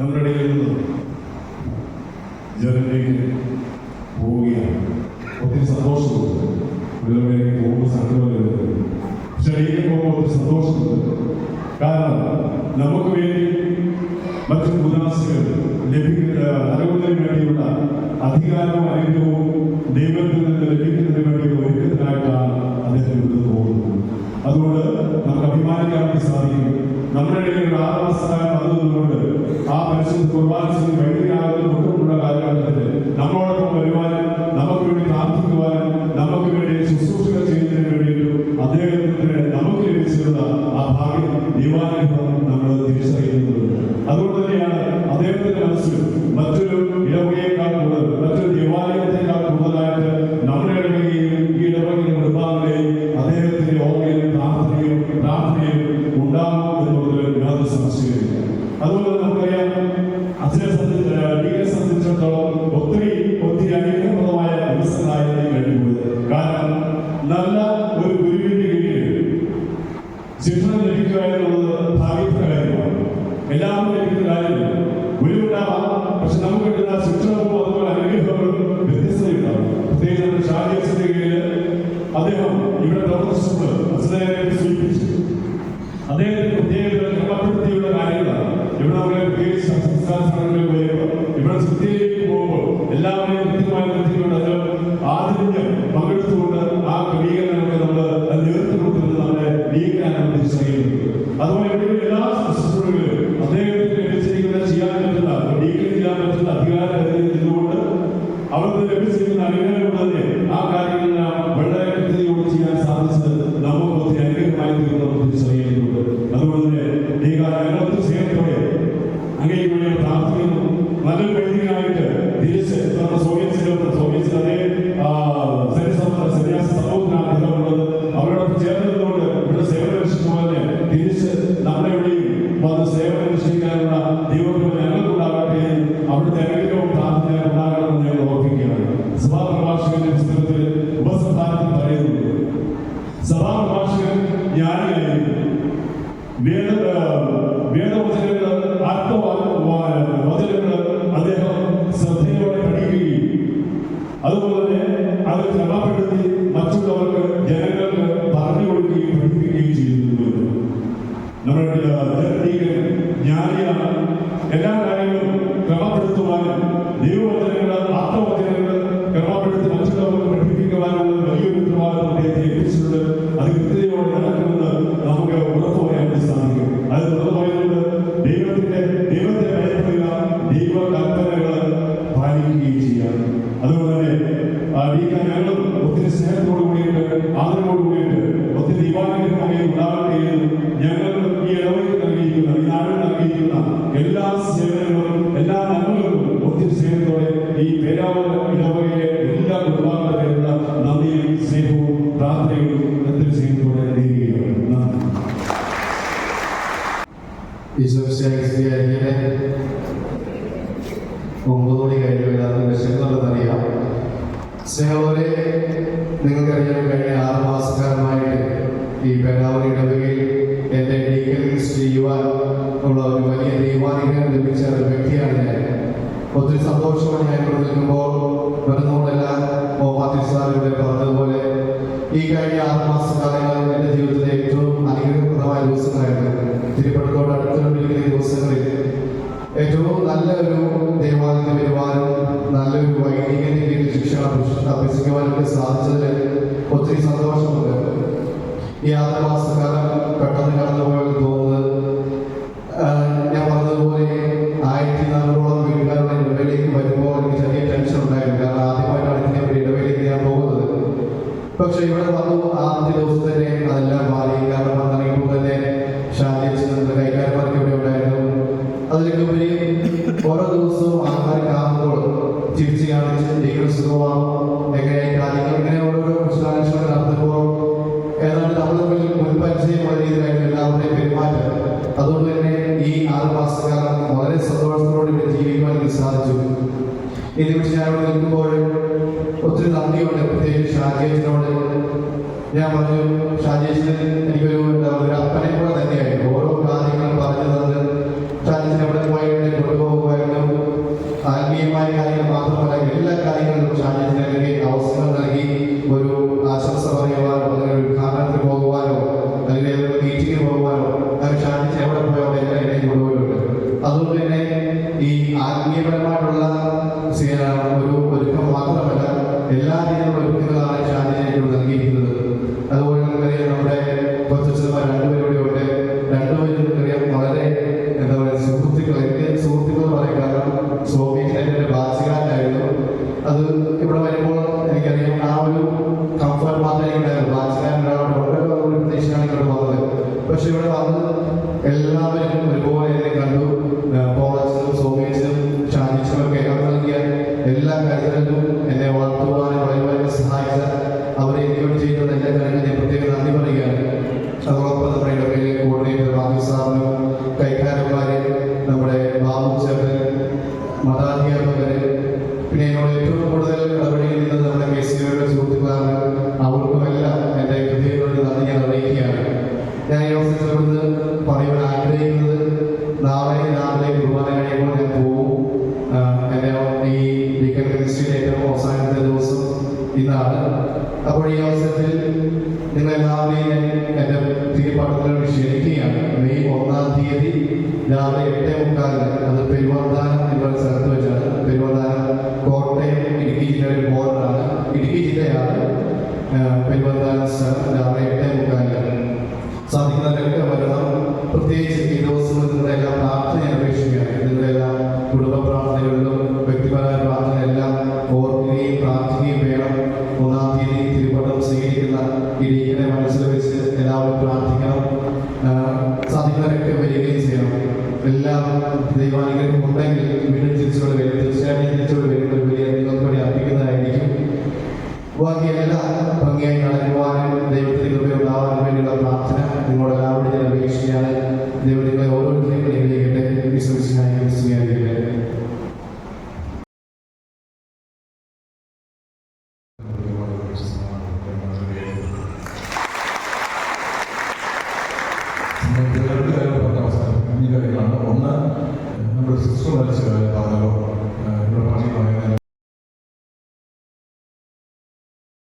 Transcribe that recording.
നമ്മുടെ ഇടയിൽ നിന്ന് ജർമ്മനിയിലേക്ക് പോവുകയാണ്. ഒത്തിരി സന്തോഷമുണ്ട്. ജർമ്മനിയിലേക്ക് പോകുമ്പോൾ സങ്കടമുണ്ട് പക്ഷേ ഇങ്ങനെ പോകുമ്പോൾ ഒത്തിരി സന്തോഷമുണ്ട്. കാരണം നമുക്ക് വേണ്ടി മറ്റു ഉദാസികൾ ലഭിക്കുന്ന അറിവുന്നതിന് വേണ്ടിയുള്ള അധികാരവും അനുഗ്രഹവും ദൈവത്തിൽ നിന്ന് ലഭിക്കുന്നതിന് വേണ്ടിയുള്ള ഒരുക്കത്തിനായിട്ടാണ് അദ്ദേഹം ഇവിടുന്ന് പോകുന്നത്. അതുകൊണ്ട് നമുക്ക് അഭിമാനിക്കാൻ വേണ്ടി സാധിക്കും. നമ്മുടെ ഇടയിലുള്ള വന്നതുകൊണ്ട് ആ പരിശുദ്ധ കുർബാനത്തിന് വൈദ്യുതിയാകുന്ന തൊട്ടുള്ള കാലഘട്ടത്തിൽ നമ്മളോടൊപ്പം വരുവാനും നമുക്ക് വേണ്ടി പ്രാർത്ഥിക്കുവാനും നമുക്ക് വേണ്ടി ശുശ്രൂഷകൾ ചെയ്യുന്നതിന് വേണ്ടിയിട്ടും അദ്ദേഹത്തിന് നമുക്ക് ലഭിച്ചിട്ടുള്ള ആ ഭാഗ്യം ദൈവാനുഭവം നമ്മൾ തിരിച്ചറിയുന്നത് അതുകൊണ്ട് തന്നെയാണ് അദ്ദേഹത്തിന്റെ മനസ്സിൽ മറ്റൊരു ഇടവകയേക്കാൾ കൂടുതൽ മറ്റൊരു ദൈവാലയത്തെക്കാൾ കൂടുതലായിട്ട് നമ്മുടെ ഇടവകയും ഈ ഇടവകയുടെ കുടുംബാംഗങ്ങളെയും അദ്ദേഹത്തിന്റെ ഓർമ്മയിലും പ്രാർത്ഥനയും പ്രാർത്ഥനയും ഉണ്ടാകും. ശിക്ഷണം ലഭിക്കുക എന്നുള്ളത് ഭാഗ്യത്തിന്റെ കാര്യമാണ്. എല്ലാവർക്കും ലഭിക്കുന്ന കാര്യമില്ല? ഗുരുവുണ്ടാവാം. പക്ഷെ നമുക്ക് കിട്ടുന്ന ശിക്ഷണവും അതുപോലെ അനുഗ്രഹങ്ങളും വ്യത്യസ്തതയുണ്ടാവും. പ്രത്യേകിച്ച് നമ്മുടെ ഷാജിയസിന്റെ കീഴിൽ അദ്ദേഹം ഇവിടെ പ്രവർത്തിച്ചപ്പോൾ തിരിച്ചറിയുന്നത് ക്രമപ്പെടുത്തി മറ്റുള്ളവർക്ക് ജനങ്ങൾക്ക് പറഞ്ഞു കൊടുക്കുകയും പഠിപ്പിക്കുകയും ചെയ്യുന്നുണ്ട്. നമ്മുടെ ജനതീകൻ ജ്ഞാനിയാണ് എല്ലാ കാര്യങ്ങളും ക്രമപ്പെടുത്തുവാനും ദൈവവചനങ്ങൾ ആത്മവചനങ്ങൾ ക്രമപ്പെടുത്തി മറ്റുള്ളവർക്ക് പഠിപ്പിക്കുവാനുള്ള വലിയൊരു ഉത്തരവാദിത്വം അദ്ദേഹത്തെ ഏൽപ്പിച്ചിട്ടുണ്ട്. അത് കൃത്യതയോടെ നടക്കുമെന്ന് നമുക്ക് ഉറപ്പ് പറയാൻ സാധിക്കും. അത് തുറന്നു പറയുന്നത് ദൈവത്തിന്റെ ദൈവത്തെ ഭയപ്പെടുക ദൈവ കൽപ്പനകൾ പാലിക്കുകയും ചെയ്യാം. അതുപോലെ തന്നെ എന്ന് ഞങ്ങൾ ഈ ഇടവയ്ക്ക് നൽകിയിരിക്കുന്ന ഈ നാടിന് നൽകിയിരിക്കുന്ന എല്ലാ സേവനങ്ങളും എല്ലാ നന്മകളും ഒത്തിരി സ്നേഹത്തോടെ ഈ പേരാവൂർ ഇടവകയിലെ എല്ലാ കുടുംബാംഗങ്ങളുടെയുള്ള നന്ദിയും സ്നേഹവും പ്രാർത്ഥനയും ഒത്തിരി സ്നേഹത്തോടെ നേരുകയാണ്. ഒമ്പത് മണി കഴിഞ്ഞു എല്ലാവർക്കും വിശക്കുന്നുണ്ടെന്നറിയാം സ്നേഹവരെ നിങ്ങൾക്കറിയാം കഴിഞ്ഞ ആറ് മാസക്കാലമായിട്ട് ഈ പേരാവൂർ ഇടവകയിൽ ലഭിച്ച ഒരു വ്യക്തിയാണ് ഞാൻ. ഒത്തിരി സന്തോഷമാണ് ഞാൻ ഇവിടെ നിൽക്കുമ്പോൾ വരുന്നതുകൊണ്ടെല്ലാം മോമാത്തി സാറിവിടെ പറഞ്ഞതുപോലെ ഈ കഴിഞ്ഞ ആറ് മാസക്കാലങ്ങൾ എന്റെ ജീവിതത്തിലെ ഏറ്റവും അനുഗ്രഹപ്രദമായ ദിവസങ്ങളായിരുന്നു. തിരുപ്പടത്തോട് അടുത്തുകൊണ്ടിരിക്കുന്ന ദിവസങ്ങളിൽ ഏറ്റവും നല്ലൊരു ദേവാലയത്തിൽ വരുവാനും നല്ലൊരു വൈദികന്റെ കീഴിൽ ശിക്ഷണം അഭ്യസിക്കുവാനൊക്കെ സാധിച്ചതിൽ ഒത്തിരി സന്തോഷമുണ്ട്. ഈ ആറ് മാസക്കാലം പെട്ടെന്ന് കടന്നുപോയെന്ന് പക്ഷെ ഇവിടെ വന്നു ആദ്യ ദിവസം തന്നെ അതെല്ലാം മാറി. കാരണം വന്നിറങ്ങിയപ്പോൾ തന്നെ ഷാജി ഇവിടെ ഉണ്ടായിരുന്നു. ഓരോ ദിവസവും ആൾക്കാർ കാണുമ്പോൾ ചിരിച്ചു കാണിച്ച് സുഖമാവും എങ്ങനെയായി കാര്യങ്ങൾ? ഇങ്ങനെ ഓരോരോ വിശദാംശങ്ങൾ നടത്തുമ്പോൾ ഏതാണ്ട് നമ്മൾ തമ്മിൽ മുൻപരിചയമുള്ള രീതിയിലായിരുന്നു എല്ലാവരുടെയും പെരുമാറ്റം. അതുകൊണ്ട് തന്നെ ഈ ആറ് വളരെ സന്തോഷത്തോടെ ഇവിടെ ജീവിക്കുവാൻ എനിക്ക് സാധിച്ചു. ഇതിനെക്കുറിച്ച് ഞാൻ ഇവിടെ നിൽക്കുമ്പോൾ ഒത്തിരി നന്ദിയുണ്ട്. പ്രത്യേകിച്ച് ഷാജേഷിനോട് ഞാൻ പറഞ്ഞു ഷാജേഷിന് എനിക്കൊരു എന്താ പറയുക അപ്പനെ കൂടെ തന്നെയായിരുന്നു. ഓരോ കാര്യങ്ങളും പറഞ്ഞു തന്നത് ഷാജേഷിന് എവിടെ പോയാലും കൊണ്ടുപോകുമായിരുന്നു ആത്മീയമായ കാര്യങ്ങൾ മാത്രമല്ല എല്ലാ കാര്യങ്ങളും ഷാജേഷിന് നൽകി അവസരം നൽകി ഒരു ആശംസ പറയുവാനോ അല്ലെങ്കിൽ ഒരു ഉദ്ഘാടനത്തിന് പോകുവാനോ അല്ലെങ്കിൽ ഒരു മീറ്റിങ്ങിന് പോകുവാനോ അല്ലെങ്കിൽ ഷാജേഷിന് എവിടെ പോയാലോ എന്നെ കൊണ്ടുപോയിട്ടുണ്ട്. അതുകൊണ്ട് തന്നെ ഈ ആത്മീയപരമായിട്ടുള്ള സീനാണ് എല്ലാവരും ഒരുപോലെ കണ്ടു. പോളസിനും സോമിയസിനും ഷാജിച്ചിനും ഒക്കെ ഇടം നൽകിയ എല്ലാ കാര്യങ്ങളിലും എന്നെ വളർത്തുവാനും വളരുവാനും സഹായിച്ച അവരെ എനിക്കോട് ചെയ്യുന്ന എല്ലാ കാര്യങ്ങളും ഞാൻ പ്രത്യേകം നന്ദി പറയുകയാണ്. അതോടൊപ്പം നമ്മുടെ ഇടവേലെ കോർഡിനേറ്റർ ബാബു സാറിനും കൈക്കാരന്മാരെ നമ്മുടെ ബാബു ചേട്ടൻ മതാധ്യാപകര് പിന്നെ എന്നോട് ഏറ്റവും കൂടുതൽ ഇടപെടുന്നത് നമ്മുടെ കെ സി ഒയുടെ സുഹൃത്തുക്കളാണ്. അവർക്കും എല്ലാം എന്റെ ഹൃദയങ്ങളോട് നന്ദി ഞാൻ അറിയിക്കുകയാണ്. ഞാൻ ഈ അവസരത്തിൽ മിനിസ്ട്രിയുടെ ഏറ്റവും അവസാനത്തെ ദിവസം ഇന്നാണ് അപ്പോൾ ഈ അവസരത്തിൽ നിങ്ങളെല്ലാവരെയും എല്ലാവരെയും എന്റെ തിരുപ്പാട്ടത്തിനോട് ക്ഷണിക്കുകയാണ്. മെയ് ഒന്നാം തീയതി രാവിലെ എട്ടേ മുക്കാലിന് അത് പെരുവന്താനം എന്നുള്ള സ്ഥലത്ത് വെച്ചാണ്. പെരുവന്താനം കോട്ടയം ഇടുക്കി ജില്ലയുടെ ബോർഡറാണ് ഇടുക്കി ജില്ലയാണ് പെരുവന്താനം സ്ഥലം. രാവിലെ എട്ടേ മുക്കാലിന് മനസ്സിൽ വെച്ച് എല്ലാവരും പ്രാർത്ഥിക്കണം. സാധിക്കുന്നവരൊക്കെ രണ്ട് കാര്യങ്ങൾ പറഞ്ഞ അവസാനം